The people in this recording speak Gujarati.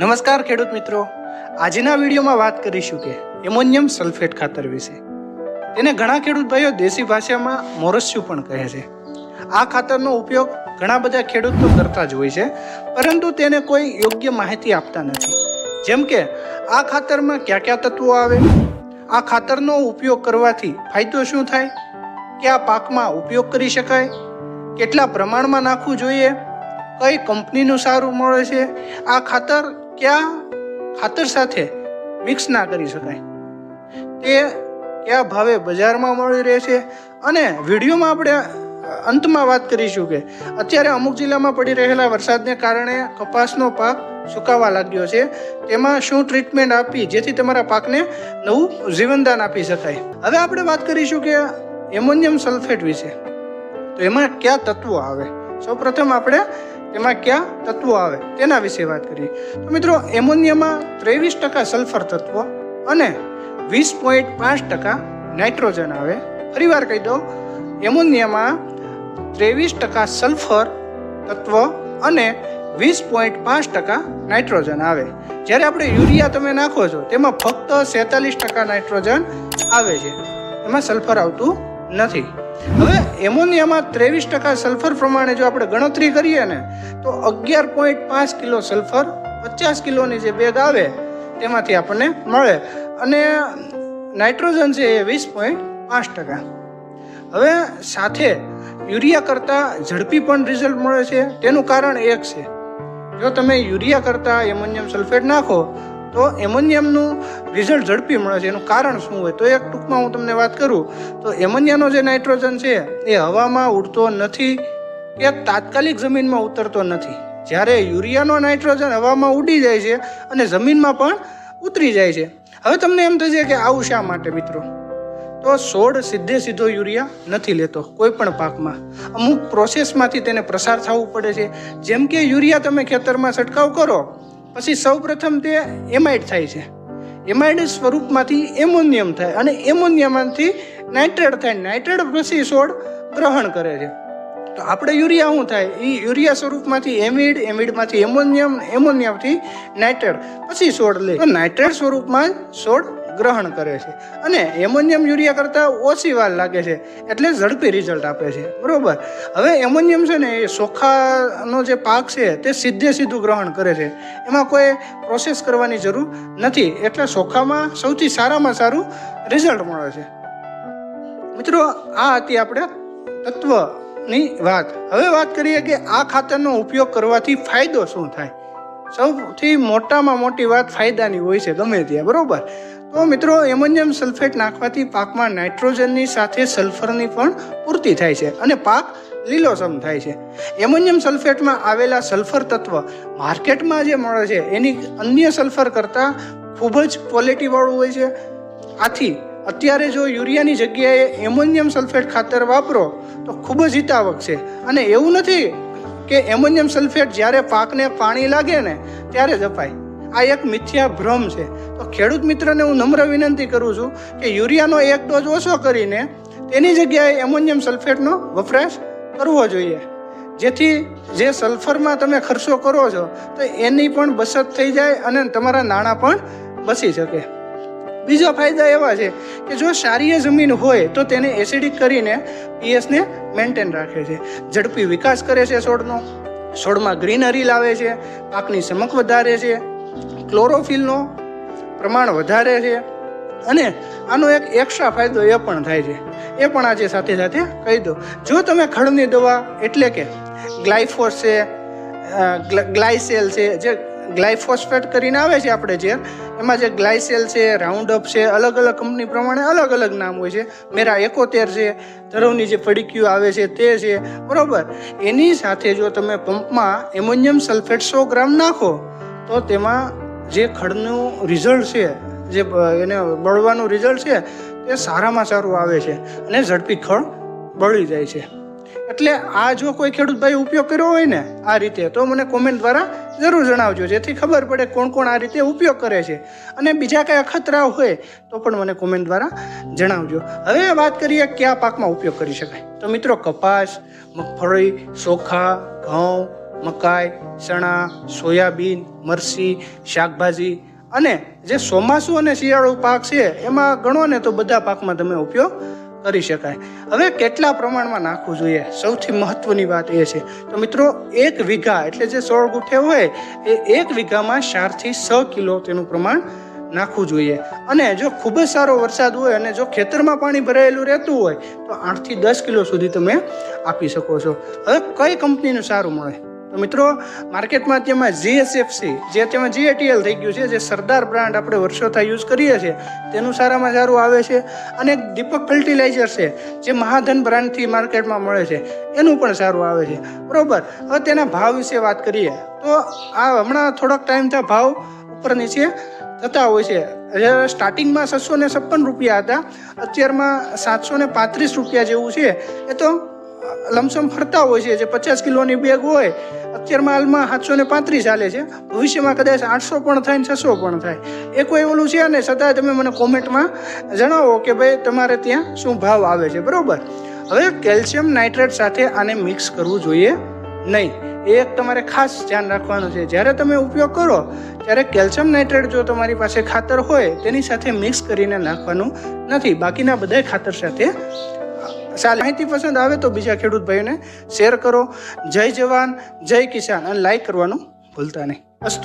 નમસ્કાર ખેડૂત મિત્રો. આજના વિડીયોમાં વાત કરીશું કે એમોનિયમ સલ્ફેટ ખાતર વિશે. તેને ઘણા ખેડૂત ભાઈઓ દેશી ભાષામાં મોરસ્યું પણ કહે છે. આ ખાતરનો ઉપયોગ ઘણા બધા ખેડૂતો કરતા જ હોય છે, પરંતુ તેને કોઈ યોગ્ય માહિતી આપતા નથી. જેમ કે, આ ખાતરમાં કયા કયા તત્વો આવે? આ ખાતરનો ઉપયોગ કરવાથી ફાયદો શું થાય? કયા પાકમાં ઉપયોગ કરી શકાય? કેટલા પ્રમાણમાં નાખવું જોઈએ? કઈ કંપનીનું સારું મળે છે? આ ખાતર કયા ખાતર સાથે મિક્સ ના કરી શકાય. તે કયા ભાવે બજારમાં મળી રહે છે અને વિડીયોમાં આપણે અંતમાં વાત કરીશું કે અત્યારે અમુક જિલ્લામાં પડી રહેલા વરસાદને કારણે કપાસનો પાક સુકાવા લાગ્યો છે. તેમાં શું ટ્રીટમેન્ટ આપી જેથી તમારા પાકને નવું જીવનદાન આપી શકાય. હવે આપણે વાત કરીશું કે એમોનિયમ સલ્ફેટ વિશે. તો એમાં કયા તત્વો આવે? સૌપ્રથમ આપણે તેમાં કયા તત્વો આવે તેના વિશે વાત કરીએ. તો મિત્રો, એમોનિયામાં ત્રેવીસ ટકા સલ્ફર તત્વ અને વીસ પોઈન્ટ પાંચ ટકા નાઇટ્રોજન આવે. ફરીવાર કહી દો એમોનિયામાં ત્રેવીસ ટકા સલ્ફર તત્વ અને વીસ પોઈન્ટ પાંચ ટકા નાઇટ્રોજન આવે. જ્યારે આપણે યુરિયા તમે નાખો છો, તેમાં ફક્ત સેતાલીસ ટકા નાઇટ્રોજન આવે છે. એમાં સલ્ફર આવતું નથી. હવે એમોનિયામાં ત્રેવીસ ટકા સલ્ફર પ્રમાણે જો આપણે ગણતરી કરીએ ને, તો અગિયાર પોઈન્ટ પાંચ કિલો સલ્ફર પચાસ કિલોની જે બેગ આવે, તેમાંથી આપણને મળે. અને નાઇટ્રોજન છે એ વીસ પોઈન્ટ પાંચ ટકા. હવે સાથે યુરિયા કરતાં ઝડપી પણ રિઝલ્ટ મળે છે. તેનું કારણ એક છે. જો તમે યુરિયા કરતાં એમોનિયમ સલ્ફેટ નાખો તો એમોનિયમનું રિઝલ્ટ ઝડપી મળે છે. એનું કારણ શું હોય? તો એક ટૂંકમાં હું તમને વાત કરું. તો એમોનિયાનો જે નાઇટ્રોજન છે, એ હવામાં ઉડતો નથી કે તાત્કાલિક જમીનમાં ઉતરતો નથી. જ્યારે યુરિયાનો નાઇટ્રોજન હવામાં ઉડી જાય છે અને જમીનમાં પણ ઉતરી જાય છે. હવે તમને એમ થશે કે આવું શા માટે મિત્રો? તો છોડ સીધે સીધો યુરિયા નથી લેતો, કોઈ પણ પાકમાં. અમુક પ્રોસેસમાંથી તેને પ્રસાર થવું પડે છે. જેમ કે યુરિયા તમે ખેતરમાં છંટકાવ કરો પછી સૌપ્રથમ તે એમાઇડ થાય છે. એમાઇડ સ્વરૂપમાંથી એમોનિયમ થાય અને એમોનિયમમાંથી નાઇટ્રેટ થાય. નાઇટ્રેટ પછી સોડ ગ્રહણ કરે છે. તો આપણે યુરિયા શું થાય? એ યુરિયા સ્વરૂપમાંથી એમિડ, એમિડમાંથી એમોનિયમ, એમોનિયમથી નાઇટ્રેટ પછી સોડ લે. તો નાઇટ્રેટ સ્વરૂપમાં છોડ ગ્રહણ કરે છે. અને એમોનિયમ યુરિયા કરતાં ઓછી વાર લાગે છે, એટલે ઝડપી રિઝલ્ટ આપે છે. બરાબર? હવે એમોનિયમ છે ને, એ ચોખાનો જે પાક છે, તે સીધે સીધું ગ્રહણ કરે છે. એમાં કોઈ પ્રોસેસ કરવાની જરૂર નથી. એટલે ચોખામાં સૌથી સારામાં સારું રિઝલ્ટ મળે છે. મિત્રો, આ હતી આપણે તત્વની વાત. હવે વાત કરીએ કે આ ખાતરનો ઉપયોગ કરવાથી ફાયદો શું થાય? સૌથી મોટામાં મોટી વાત ફાયદાની હોય છે, ગમે ત્યાં. બરોબર? તો મિત્રો, એમોનિયમ સલ્ફેટ નાખવાથી પાકમાં નાઇટ્રોજનની સાથે સલ્ફરની પણ પૂર્તિ થાય છે અને પાક લીલોસમ થાય છે. એમોનિયમ સલ્ફેટમાં આવેલા સલ્ફર તત્વ માર્કેટમાં જે મળે છે, એની અન્ય સલ્ફર કરતાં ખૂબ જ ક્વોલિટીવાળું હોય છે. આથી, અત્યારે જો યુરિયાની જગ્યાએ એમોનિયમ સલ્ફેટ ખાતર વાપરો, તો ખૂબ જ હિતાવક છે. અને એવું નથી કે એમોનિયમ સલ્ફેટ જ્યારે પાકને પાણી લાગે ને, ત્યારે જ અપાય. આ એક મિથ્યા ભ્રમ છે. તો ખેડૂત મિત્રને હું નમ્ર વિનંતી કરું છું કે યુરિયાનો એક ડોઝ ઓછો કરીને તેની જગ્યાએ એમોનિયમ સલ્ફેટનો વપરાશ કરવો જોઈએ. જેથી જે સલ્ફરમાં તમે ખર્ચો કરો છો, તો એની પણ બચત થઈ જાય અને તમારા નાણાં પણ બચી શકે. બીજો ફાયદા એવા છે કે જો સારીય જમીન હોય, તો તેને એસિડિક કરીને પીએસને મેન્ટેન રાખે છે. ઝડપી વિકાસ કરે છે છોડનો છોડમાં ગ્રીનરી લાવે છે, પાકની ચમક વધારે છે. ક્લોરોફિલનો પ્રમાણ વધારે છે અને આનો એક એક્સ્ટ્રા ફાયદો એ પણ થાય છે. એ પણ આજે સાથે સાથે કહી દો જો તમે ખડની દવા એટલે કે ગ્લાયફોસ છે ગ્લાયસેલ છે, જે ગ્લાયફોસ્ફેટ કરીને આવે છે આપણે જે એમાં જે ગ્લાયસેલ છે, રાઉન્ડઅપ છે અલગ અલગ કંપની પ્રમાણે અલગ અલગ નામ હોય છે. મેરા એકોતેર છે, ધરવની જે પડીક્યું આવે છે તે છે. બરાબર? એની સાથે જો તમે પંપમાં એમોનિયમ સલ્ફેટ સો ગ્રામ નાખો તો તેમાં જે ખડનું રિઝલ્ટ છે, જે એને બળવાનું રિઝલ્ટ છે, તે સારામાં સારું આવે છે અને ઝડપી ખડ બળી જાય છે. એટલે આ જો કોઈ ખેડૂત ભાઈ ઉપયોગ કર્યો હોય ને, આ રીતે, તો મને કોમેન્ટ દ્વારા જરૂર જણાવજો, જેથી ખબર પડે કોણ કોણ આ રીતે ઉપયોગ કરે છે. અને બીજા કાંઈ અખતરા હોય, તો પણ મને કોમેન્ટ દ્વારા જણાવજો. હવે વાત કરીએ કયા પાકમાં ઉપયોગ કરી શકાય. તો મિત્રો, કપાસ, મગફળી, ચોખા, ઘઉં મકાઈ, ચણા, સોયાબીન, મરસી, શાકભાજી અને જે ચોમાસું અને શિયાળો પાક છે, એમાં ગણો ને તો બધા પાકમાં તમે ઉપયોગ કરી શકાય. હવે કેટલા પ્રમાણમાં નાખવું જોઈએ? સૌથી મહત્વની વાત એ છે. તો મિત્રો, એક વીઘા એટલે જે સોળ ગુઠે હોય, એ એક વીઘામાં ચારથી છ કિલો તેનું પ્રમાણ નાખવું જોઈએ. અને જો ખૂબ જ સારો વરસાદ હોય અને જો ખેતરમાં પાણી ભરાયેલું રહેતું હોય, તો આઠથી દસ કિલો સુધી તમે આપી શકો છો. હવે કઈ કંપનીનું સારું મળે? તો મિત્રો, માર્કેટમાં અત્યારમાં જીએસએફસી જે અત્યારમાં જીએટીએલ થઈ ગયું છે, જે સરદાર બ્રાન્ડ આપણે વર્ષોથી યુઝ કરીએ છીએ, તેનું સારામાં સારું આવે છે. અને દીપક ફર્ટિલાઇઝર છે, જે મહાધન બ્રાન્ડથી માર્કેટમાં મળે છે, એનું પણ સારું આવે છે. બરાબર? હવે તેના ભાવ વિશે વાત કરીએ. તો આ હમણાં થોડોક ટાઈમ ત્યાં ભાવ ઉપર નીચે થતા હોય છે. જ્યારે સ્ટાર્ટિંગમાં છસો ને છપ્પન રૂપિયા હતા, અત્યારમાં સાતસો ને પાંત્રીસ રૂપિયા જેવું છે. એ તો લમસમ ફરતા હોય છે, જે પચાસ કિલોની બેગ હોય અત્યારમાં હાલમાં સાતસો ને પાંત્રીસ ચાલે છે. ભવિષ્યમાં કદાચ આઠસો પણ થાય ને છસો પણ થાય. એ કોઈ ઓલું છે ને છતાંય તમે મને કોમેન્ટમાં જણાવો કે ભાઈ તમારે ત્યાં શું ભાવ આવે છે, બરાબર? હવે કેલ્શિયમ નાઇટ્રેટ સાથે આને મિક્સ કરવું જોઈએ નહીં. એ એક તમારે ખાસ ધ્યાન રાખવાનું છે. જ્યારે તમે ઉપયોગ કરો, ત્યારે કેલ્શિયમ નાઇટ્રેટ જો તમારી પાસે ખાતર હોય, તેની સાથે મિક્સ કરીને નાખવાનું નથી. બાકીના બધા ખાતર સાથે ચાલે માહિતી પસંદ આવે તો બીજા ખેડૂત ભાઈઓને શેર કરો. જય જવાન, જય કિસાન અને લાઈક કરવાનું ભૂલતા નહીં.